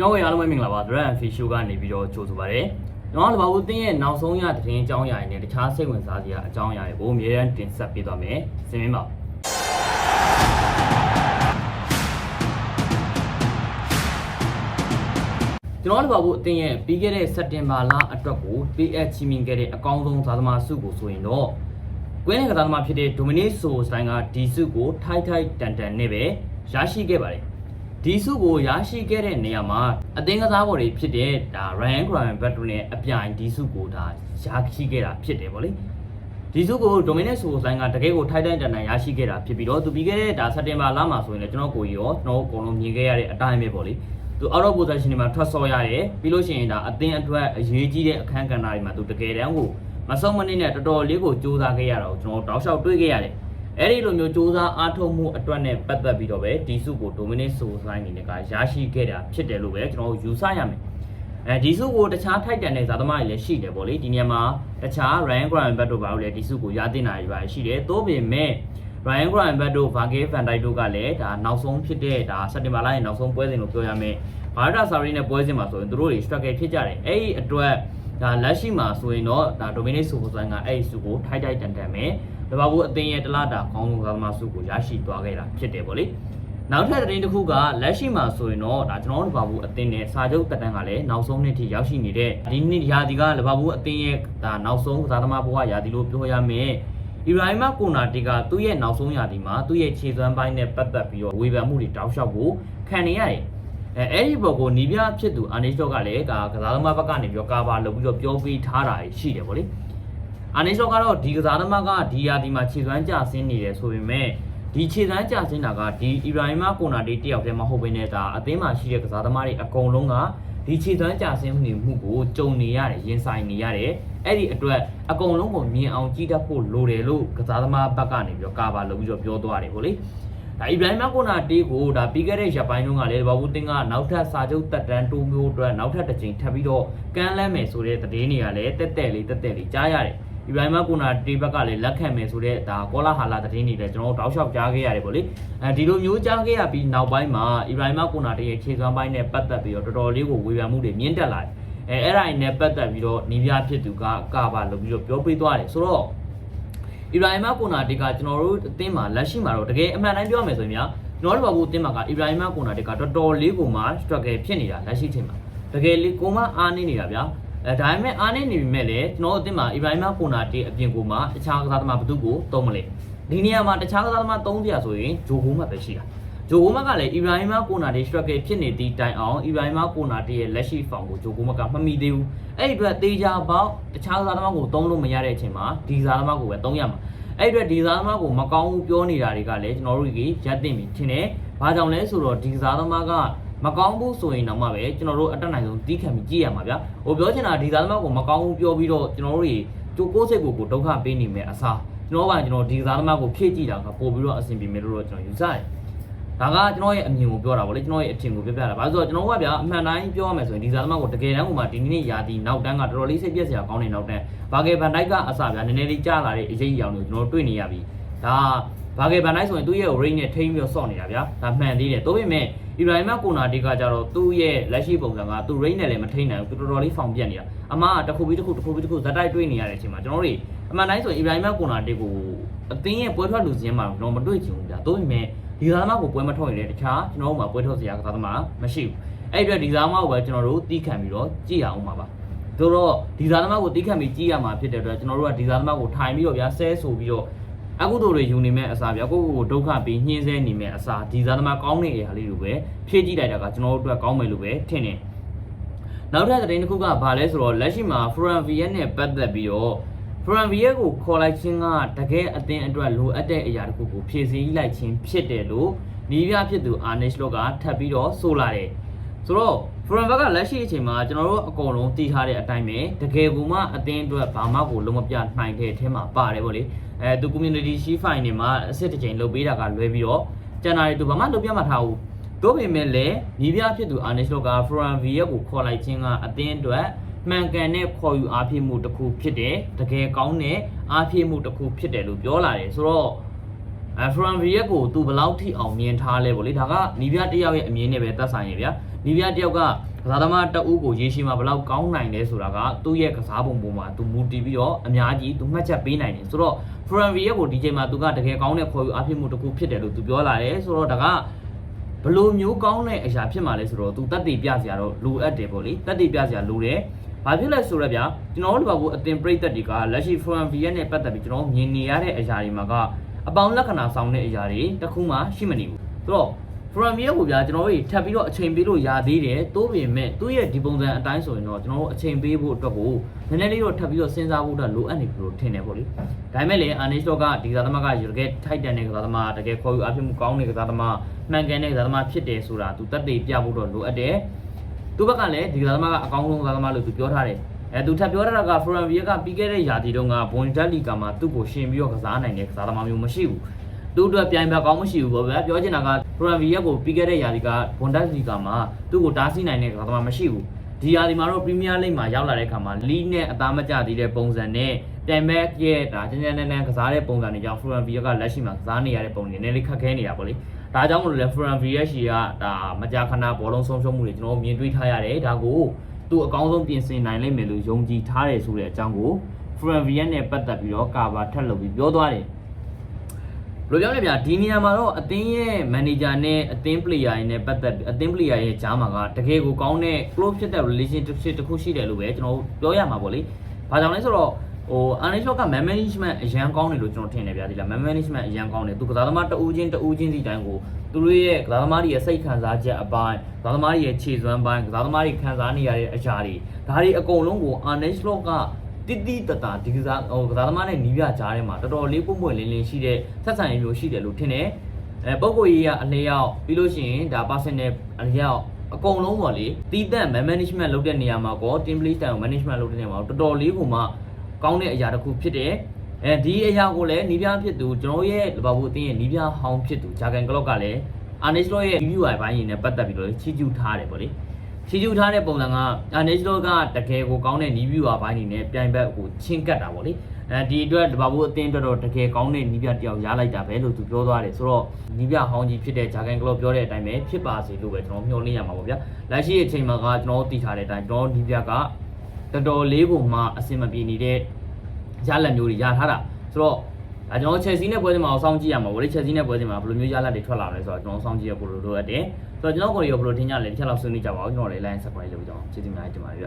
ကျွန်တော်တို့အားလုံးပဲမင်္ဂလာပါ Dread and Fish Show ကနေပြီးတော့ကြိုဆိုပါရစေကျွန်တော်ကလဘာဘူးတင်းရဲ့နောက်ဆုံးရသတင်းအကြောင်းအရာတွေနဲ့တခြားစိတ်ဝင်စားစရာအကြောင်းအရာတွေကိုအများအားတင်ဆက်ပေးသွားမယ်စင်မင်းပါကျွန်တော်တို့ဘာဘူးအတင်းရဲ့ပြီးခဲ့တဲ့စက်တင်ဘာလအတွက်ကို PS ချီမင်ခဲ့တဲ့အကောင်းဆုံးသာသမာစုကိုဆိုရင်တော့ကွင်းတဲ့ကစားသမားဖြစ်တဲ့ Dominic Soboslai ကဒီစုကိုထိုက်ထိုက်တန်တန်နဲ့ပဲရရှိခဲ့ပါတယ် ဒီစုကိုရရှိခဲ့တဲ့နေရာမှာအသင်းကစားပေါ်တွေဖြစ်တဲ့ဒါ Ryan Graham Battle နဲ့အပြိုင်ဒီစုကိုဒါရရှိခဲ့တာဖြစ်တယ်ဗောလေဒီစုကို Dominic Soboslai ကတကယ်ကိုထိုက်တိုင်တန်တန်ရရှိခဲ့တာဖြစ်ပြီးတော့သူပြီးခဲ့တဲ့ဒါစက်တင်ဘာလမှာဆိုရင်လည်းကျွန်တော်ကိုကြီးရောကျွန်တော်အကုန်လုံးမြင်ခဲ့ရတဲ့အတိုင်းပဲဗောလေသူ out of possession တွေမှာထွက်ဆော့ရတယ်ပြီးလို့ရှိရင်ဒါအသင်းအတွက်အရေးကြီးတဲ့အခန်းကဏ္ဍတွေမှာသူတကယ်တမ်းကိုမဆုံးမနစ်နဲ့တော်တော်လေးကိုစူးစမ်းခဲ့ရတာကိုကျွန်တော်တောက်လျှောက်တွေ့ခဲ့ရတယ် အဲ့ဒီလိုမျိုးစူးစမ်းအားထုတ်မှုအတွက်နဲ့ပတ်သက်ပြီးတော့ပဲဒီစုကို Dominic Soboslai အနေနဲ့ကရရှိခဲ့တာဖြစ်တယ်လို့ပဲကျွန်တော်တို့ယူဆရမယ်အဲဒီစုကိုတခြားထိုက်တန်တဲ့ဇာသမားတွေလည်းရှိတယ်ပေါ့လေဒီနေရာမှာတခြား Ryan Gravenberch တို့ဘာလို့လဲဒီစုကိုရတင်တာတွေပါရှိတယ်သို့ပေမဲ့ Ryan Gravenberch တို့ Virgil van Dijk တို့ကလည်းဒါနောက်ဆုံးဖြစ်တဲ့ဒါစက်တင်ဘာလရဲ့နောက်ဆုံးပွဲစဉ်လို့ပြောရမယ်ဘာရတာဆာရီနဲ့ပွဲစဉ်မှာဆိုရင်သူတို့တွေ struggle ဖြစ်ကြတယ်အဲ့ဒီအတွက်ဒါလက်ရှိမှာဆိုရင်တော့ဒါ Dominic Soboslai ကအဲ့ဒီစုကိုထိုက်ထိုက်တန်တန်ပဲ လဘာဘူးအသင်းရဲ့တလားတာကောင်းဆုံးကားသမားစုကိုရရှိသွားခဲ့တာဖြစ်တယ်ဗောလေနောက်ထပ်သတင်းတစ်ခုကလက်ရှိမှာဆိုရင်တော့ဒါကျွန်တော်တို့လဘာဘူးအသင်းနဲ့စာချုပ်တက်တန်းကလည်းနောက်ဆုံးနှစ်ထိရောက်ရှိနေတဲ့ဒီနှစ်ရာသီကလဘာဘူးအသင်းရဲ့ဒါနောက်ဆုံးကစားသမားဘဝရာသီလို့ပြောရမယ်အီဘရာဟီမာကိုနာတီကသူ့ရဲ့နောက်ဆုံးရာသီမှာသူ့ရဲ့ခြေစွမ်းပိုင်းနဲ့ပတ်သက်ပြီးတော့ဝေဖန်မှုတွေတောက်လျှောက်ကိုခံနေရတယ်အဲအဲ့ဒီဘောကိုနီးပြဖြစ်သူအာနေရှော့ကလည်းဒါကစားသမားဘက်ကနေပြီးတော့ကာဗာလုပ်ပြီးတော့ပြောပေးထားတာရှိတယ်ဗောလေ အာနေရှော့ကတော့ဒီကစားသမားကဒီယာဒီမှာခြေစွမ်းကျဆင်းနေတယ်ဆိုပေမဲ့ဒီခြေစွမ်းကျဆင်းတာကဒီအီဘရာဟီမာကိုနာတီတယောက်တည်းမဟုတ်ဘဲနဲ့ဒါအသင်းမှာရှိတဲ့ကစားသမားတွေအကုန်လုံးကဒီခြေစွမ်းကျဆင်းနေမှုကိုကြုံနေရတယ်ရင်ဆိုင်နေရတယ်အဲ့ဒီအတွက်အကုန်လုံးကိုမြင်အောင်ကြည့်တတ်ဖို့လိုတယ်လို့ကစားသမားဘက်ကနေပြီးတော့ကာဗာလုပ်ပြီးတော့ပြောသွားတယ်ဗောလေဒါအီဘရာဟီမာကိုနာတီကိုဒါပြီးခဲ့တဲ့ရက်ပိုင်းတုန်းကလည်းဘာဘူးတင်ကနောက်ထပ်စာချုပ်တက်တန်းတိုးမျိုးအတွက်နောက်ထပ်တစ်ချိန်ထပ်ပြီးတော့ကမ်းလှမ်းမယ်ဆိုတဲ့သတင်းတွေကလည်းတက်တက်လေးတက်တက်လေးကြားရတယ် အီဘရာဟီမာကိုနာတီဘက်ကလည်းလက်ခံမယ်ဆိုတဲ့ဒါကောလာဟာလာသတင်းတွေလည်းကျွန်တော်တို့တောက်လျှောက်ကြားခဲ့ရတယ်ပေါ့လေအဲဒီလိုမျိုးကြားခဲ့ရပြီးနောက်ပိုင်းမှာအီဘရာဟီမာကိုနာတီရဲ့ခြေစွမ်းပိုင်းနဲ့ပတ်သက်ပြီးတော့တော်တော်လေးကိုဝေဖန်မှုတွေမြင့်တက်လာတယ်အဲအဲ့ဒါနဲ့ပတ်သက်ပြီးတော့နီးပြဖြစ်သူကကာပါလုပ်ပြီးတော့ပြောပေးသွားတယ်ဆိုတော့အီဘရာဟီမာကိုနာတီကကျွန်တော်တို့အသင်းမှာလက်ရှိမှာတော့တကယ်အမှန်တိုင်းပြောရမယ်ဆိုရင်များကျွန်တော်တို့ဘာဘူးအသင်းမှာကအီဘရာဟီမာကိုနာတီကတော်တော်လေးကိုမှ struggle ဖြစ်နေတာလက်ရှိချိန်မှာတကယ်လေးကိုမှအားနေနေတာဗျာ အဲဒါပေမဲ့အားနေနေပြီမဲ့လည်းကျွန်တော်တို့အသင်းမှာအီဘရာဟီမာကိုနာတီအပြင်ကိုမှတခြားကစားသမားဘယ်သူကိုသုံးမလဲဒီနေရာမှာတခြားကစားသမားသုံးစရာဆိုရင်ဂျိုဂိုမတ်ပဲရှိတာဂျိုဂိုမတ်ကလည်းအီဘရာဟီမာကိုနာတီ struggle ဖြစ်နေသည့်တိုင်အောင်အီဘရာဟီမာကိုနာတီရဲ့လက်ရှိဖောင်ကိုဂျိုဂိုမတ်ကမမီသေးဘူးအဲ့ဒီအတွက်တေချာပေါက်တခြားကစားသမားကိုသုံးလို့မရတဲ့အချိန်မှာဒီကစားသမားကိုပဲသုံးရမှာအဲ့ဒီအတွက်ဒီကစားသမားကိုမကောင်းဘူးပြောနေတာတွေကလည်းကျွန်တော်တို့ကြီးရက်တင်ပြီထင်တယ်ဘာကြောင့်လဲဆိုတော့ဒီကစားသမားက မကောင်းဘူးဆိုရင်တော့မှပဲကျွန်တော်တို့အတက်နိုင်ဆုံးတီးခံပြီးကြည့်ရမှာဗျာဟိုပြောချင်တာဒီသားသမားကိုမကောင်းဘူးပြောပြီးတော့ကျွန်တော်တို့တွေကြိုကိုးစိတ်ကိုကိုဒုက္ခပေးနေမယ်အစားကျွန်တော်ကကျွန်တော်ဒီသားသမားကိုဖြည့်ကြည့်တာကပို့ပြီးတော့အဆင်ပြေမယ်လို့တော့ကျွန်တော်ယူဆတယ်ဒါကကျွန်တော်ရဲ့အမြင်ကိုပြောတာဗောလေကျွန်တော်ရဲ့အထင်ကိုပြောပြတာဘာလို့ဆိုတော့ကျွန်တော်ကဗျာအမှန်တိုင်းပြောရမယ်ဆိုရင်ဒီသားသမားကိုတကယ်တမ်းကမှဒီနေ့ရာသီနောက်တန်းကတော်တော်လေးစိတ်ပြည့်စရာကောင်းနေနောက်တန်းဘာကေဗန်တိုက်ကအစဗျာနည်းနည်းလေးကြားလာတဲ့အရေးအယောင်တွေကိုကျွန်တော်တွေ့နေရပြီဒါ ဘာကေဗန်တိုက်ဆိုရင်သူ့ရဲ့ range နဲ့ထိန်းပြီးတော့စော့နေတာဗျာဒါမှန်သေးတယ်ဒါပေမဲ့အီဘရာဟီမာကိုနာတီကကြတော့သူ့ရဲ့လက်ရှိပုံစံကသူ range နဲ့လည်းမထိနိုင်ဘူးသူတော်တော်လေးဖောင်ပြက်နေတာအမကတစ်ခုပြီးတစ်ခုတစ်ခုပြီးတစ်ခုဇက်တိုက်တွေးနေရတဲ့အချိန်မှာကျွန်တော်တို့အမှန်တိုင်းဆိုရင်အီဘရာဟီမာကိုနာတီကိုအသင်းရဲ့ပွဲထွက်လူစင်းမှာတော့မတွေ့ချင်ဘူးဗျာဒါပေမဲ့ဒီသားသမားကိုပွဲမထွက်ရင်လည်းတခြားကျွန်တော်တို့မှာပွဲထွက်စရာကစားသမားမရှိဘူးအဲ့ဒီအတွက်ဒီသားသမားကိုပဲကျွန်တော်တို့တီးခံပြီးတော့ကြည့်ရအောင်ပါပါတို့တော့ဒီသားသမားကိုတီးခံပြီးကြည့်ရမှာဖြစ်တဲ့အတွက်ကျွန်တော်တို့ကဒီသားသမားကိုထိုင်ပြီးတော့ဗျာဆဲဆိုပြီးတော့ အကုသိုလ်တွေယူနေမဲ့အစားဗျာကိုကိုကိုဒုက္ခပြီးညှင်းဆဲနေမဲ့အစားဒီဇာသမားကောင်းတဲ့အရာလေးလိုပဲဖြည့်ကြည့်လိုက်တာကကျွန်တော်တို့အတွက်ကောင်းမယ်လို့ပဲထင်တယ်နောက်ထပ်သတင်းတစ်ခုကဘာလဲဆိုတော့လက်ရှိမှာ Forum VN နဲ့ပတ်သက်ပြီးတော့ Forum VN ကိုခေါ်လိုက်ခြင်းကတကယ်အသင်းအတွက်လိုအပ်တဲ့အရာတစ်ခုကိုဖြည့်ဆည်းလိုက်ခြင်းဖြစ်တယ်လို့နီးပြဖြစ်သူ Arnish Lok ကထပ်ပြီးတော့ဆိုလာတယ် ဆိုတော့ Forum ဘက်ကလက်ရှိအချိန်မှာကျွန်တော်တို့အကုန်လုံးတည်ထားတဲ့အတိုင်းပဲတကယ်ကိုမှအသင်းအတွက်ဘာမှကိုလုံးဝပြနိုင်တဲ့အထဲမှာပါတယ်ဗောလေအဲသူ community shift file တွေမှာအစ်စ်တစ်ချိန်လုပ်ပေးတာကလွဲပြီးတော့ကျန်တာတွေသူဘာမှလုပ်ပြမှထားဘူးတို့ပေမဲ့လည်းညီပြဖြစ်သူ Arnish က Forum V ရက်ကိုခေါ်လိုက်ခြင်းကအတင်းအတွက်မှန်ကန်တဲ့ခေါ်ယူအားဖြည့်မှုတစ်ခုဖြစ်တယ်တကယ်ကောင်းတဲ့အားဖြည့်မှုတစ်ခုဖြစ်တယ်လို့ပြောလာတယ်ဆိုတော့အဲ Forum V ရက်ကိုသူဘယ်လောက်ထိအောင်မြင်ထားလဲဗောလေဒါကညီပြတစ်ယောက်ရဲ့အမြင်နဲ့ပဲသက်ဆိုင်ရဗျာ ညီပြတစ်ယောက်ကကစားသမားတအူးကိုရေရှည်မှာဘယ်လောက်ကောင်းနိုင်လဲဆိုတာကသူ့ရဲ့ကစားပုံပေါ်မှာသူမူတည်ပြီးတော့အများကြီးသူမှတ်ချက်ပေးနိုင်တယ်ဆိုတော့ Franvie ကိုဒီချိန်မှာသူကတကယ်ကောင်းတဲ့ခေါ်ယူအဖြစ်မှုတစ်ခုဖြစ်တယ်လို့သူပြောလာတယ်ဆိုတော့ဒါကဘယ်လိုမျိုးကောင်းတဲ့အရာဖြစ်မှာလဲဆိုတော့သူတက်တည်ပြစရာတော့လိုအပ်တယ်ပေါ့လေတက်တည်ပြစရာလိုတယ်ဘာဖြစ်လဲဆိုတော့ဗျာကျွန်တော်တို့ဘာကိုအတင်ပရိသတ်တွေကလက်ရှိ Franvie နဲ့ပတ်သက်ပြီးကျွန်တော်မြင်နေရတဲ့အရာတွေမှာကအပေါင်းလက္ခဏာဆောင်တဲ့အရာတွေတစ်ခုမှရှိမနေဘူးဆိုတော့ from ရဲ့ကိုဗျာကျွန်တော်တို့ထပ်ပြီးတော့အချိန်ပေးလို့ရသေးတယ်တိုးပေမဲ့သူ့ရဲ့ဒီပုံစံအတိုင်းဆိုရင်တော့ကျွန်တော်တို့အချိန်ပေးဖို့အတွက်ကိုနည်းနည်းလေးတော့ထပ်ပြီးတော့စဉ်းစားဖို့တော့လိုအပ်နေပြီလို့ထင်တယ်ပေါ့လေဒါပေမဲ့လည်းအာနေစတော့ကဒီကစားသမားကတကယ်ထိုက်တန်တဲ့ကစားသမားတကယ်ခေါ်ယူအဖြစ်မှုကောင်းတဲ့ကစားသမားမှန်ကန်တဲ့ကစားသမားဖြစ်တယ်ဆိုတာသူတက်သေးပြဖို့တော့လိုအပ်တယ်သူဘက်ကလည်းဒီကစားသမားကအကောင်းဆုံးကစားသမားလို့သူပြောထားတယ်အဲသူထပ်ပြောထားတာက From ရဲ့ကပြီးခဲ့တဲ့ရာသီတုန်းက Bundesliga မှာသူ့ကိုရှင်ပြီးတော့ကစားနိုင်တဲ့ကစားသမားမျိုးမရှိဘူး သူ့အတွက်ပြိုင်ဘက်ကောင်းမရှိဘူးပေါ့ဗျာပြောချင်တာက Provenvia ကိုပြီးခဲ့တဲ့ရာသီက Bundesliga မှာသူ့ကိုတားဆီးနိုင်တဲ့ကစားသမားမရှိဘူးဒီရာသီမှာတော့ Premier League မှာရောက်လာတဲ့အခါမှာ League နဲ့အသားမကျသေးတဲ့ပုံစံနဲ့ပြိုင်ဘက်ရဲ့ဒါကျန်းကျန်းတန်းတန်းကစားတဲ့ပုံစံတွေကြောင့် Provenvia ကလက်ရှိမှာကစားနေရတဲ့ပုံတွေနည်းနည်းလေးခက်ခဲနေတာပေါ့လေဒါကြောင့်မလို့လဲ Provenvia ရှိကဒါမကြာခဏဘောလုံးဆုံးရှုံးမှုတွေကျွန်တော်မြင်တွေ့ထားရတယ်ဒါကိုသူအကောင်းဆုံးပြင်ဆင်နိုင်လိမ့်မယ်လို့ယုံကြည်ထားတယ်ဆိုတဲ့အကြောင်းကို Provenvia နဲ့ပတ်သက်ပြီးတော့ကာဗာထပ်လုပ်ပြီးပြောသွားတယ် ဘယ်လိုပြောလဲဗျာဒီနေရာမှာတော့အသင်းရဲ့မန်နေဂျာနဲ့အသင်းပလေယာတွေနဲ့ပတ်သက်ပြီးအသင်းပလေယာရဲ့ကြားမှာကတကယ်ကိုကောင်းတဲ့ close ဖြစ်တဲ့ relationship တစ်ခုရှိတယ်လို့ပဲကျွန်တော်ပြောရမှာပေါ့လေ။ဘာကြောင့်လဲဆိုတော့ဟို Arnold က man management အရန်ကောင်းတယ်လို့ကျွန်တော်ထင်တယ်ဗျာဒီလား man management အရန်ကောင်းတယ်သူကစားသမားတဦးချင်းတဦးချင်းစီတိုင်းကိုသူတို့ရဲ့ကစားသမားတွေရဲ့စိတ်ခံစားချက်အပိုင်းကစားသမားတွေရဲ့ခြေစွမ်းပိုင်းကစားသမားတွေခံစားနေရတဲ့အရာတွေဒါတွေအကုန်လုံးကို Arnold က တိတိတတာဒီကစားဟိုကစားသမားနဲ့နီးပြကြားထဲမှာတော်တော်လေးပုံပွင့်လင်းလင်းရှိတဲ့ဆက်ဆံရေးမျိုးရှိတယ်လို့ထင်တယ်အဲပုံကိုရေးကအလျောက်ပြီးလို့ရှိရင်ဒါ personal အလျောက်အကုန်လုံးပေါ့လေတီးတန့် management လုပ်တဲ့နေရာမှာကော team play style ကို management လုပ်တဲ့နေရာမှာတော်တော်လေးကိုမှကောင်းတဲ့အရာတစ်ခုဖြစ်တယ်အဲဒီအရာကိုလည်းနီးပြဖြစ်သူကျွန်တော်ရဲ့လဘာဘူးအသင်းရဲ့နီးပြဟောင်းဖြစ်သူဂျာကန်ကလော့ကလည်းအာနေစလော့ရဲ့ review အပိုင်းရင်းနဲ့ပတ်သက်ပြီးတော့ချီးကျူးထားတယ်ပေါ့လေ ချီကျူထားတဲ့ပုံစံကအာနေဂျလိုကတကယ်ကိုကောင်းတဲ့နီးဗျူဟာပိုင်းနေနဲ့ပြိုင်ဘက်ကိုချင်းကတ်တာပေါ့လေအဲဒီအတွက်တဘာဘူးအသင်းအတွက်တော့တကယ်ကောင်းတဲ့နီးပြတယောက်ရလိုက်တာပဲလို့သူပြောသွားတယ်ဆိုတော့နီးပြဟောင်းကြီးဖြစ်တဲ့ဂျာကန်ကလော့ပြောတဲ့အတိုင်းပဲဖြစ်ပါစေလို့ပဲကျွန်တော်မျှော်လင့်ရမှာပေါ့ဗျာလက်ရှိအချိန်မှာကကျွန်တော်သိထားတဲ့အတိုင်းကျွန်တော်နီးပြကတော်တော်လေးကိုမှအဆင်မပြေနေတဲ့ရလက်မျိုးတွေရထားတာဆိုတော့ ဒါကျွန်တော်ချက်စီနဲ့ပွဲစဉ်မှာအောင်စောင့်ကြည့်ရမှာဗောလေချက်စီနဲ့ပွဲစဉ်မှာဘယ်လိုမျိုးရလဒ်တွေထွက်လာလဲဆိုတော့ကျွန်တော်စောင့်ကြည့်ရဖို့လိုလိုအပ်တယ်ဆိုတော့ကျွန်တော်ကိုရီရောဘယ်လိုထင်ကြလဲတစ်ချက်လောက်ဆွေးနွေးကြပါဦးကျွန်တော်လည်း line subscribe လုပ်ကြအောင်ကျေးဇူးများတင်ပါတယ်ဗျ